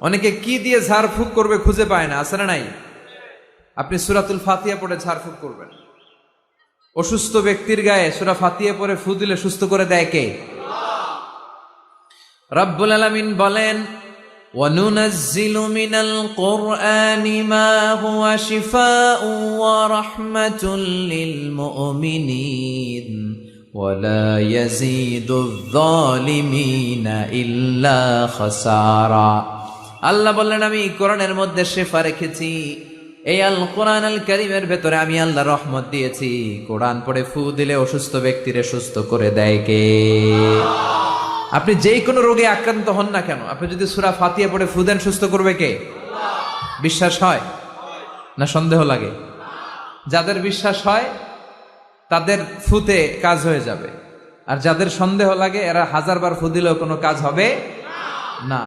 অনেকে কি দিয়ে ঝাড়ফুঁক করবে খুঁজে পায় না আছে না নাই আপনি সুরাতুল ফাতিয়া পড়ে ঝাড়ফুঁক করবেন অসুস্থ ব্যক্তির গায়ে সুরা ফাতিয়া পরে ফু দিলে সুস্থ করে দেয় কে রব্বুল আলামিন বলেন وننزل من القرآن ما هو شفاء ورحمة للمؤمنين ولا يزيد الظالمين إلا خسارا আল্লাহ বললেন, আমি কোরআনের মধ্যে শেফা রেখেছি। এই আল কোরআন আল করিমের ভেতরে আমি আল্লাহ রহমত দিয়েছি। কোরআন পড়ে ফু দিলে অসুস্থ ব্যক্তিরে সুস্থ করে দেয় কে? আপনি যেই কোনো রোগে আক্রান্ত হন না কেন? আপনি যদি সুরা ফাতিয়া পড়ে ফু দেন, সুস্থ করবে কে? বিশ্বাস হয়? না সন্দেহ লাগে? যাদের বিশ্বাস হয়, তাদের ফুতে কাজ হয়ে যাবে। আর যাদের সন্দেহ লাগে, এরা হাজারবার ফু দিলেও কোনো কাজ হবে না।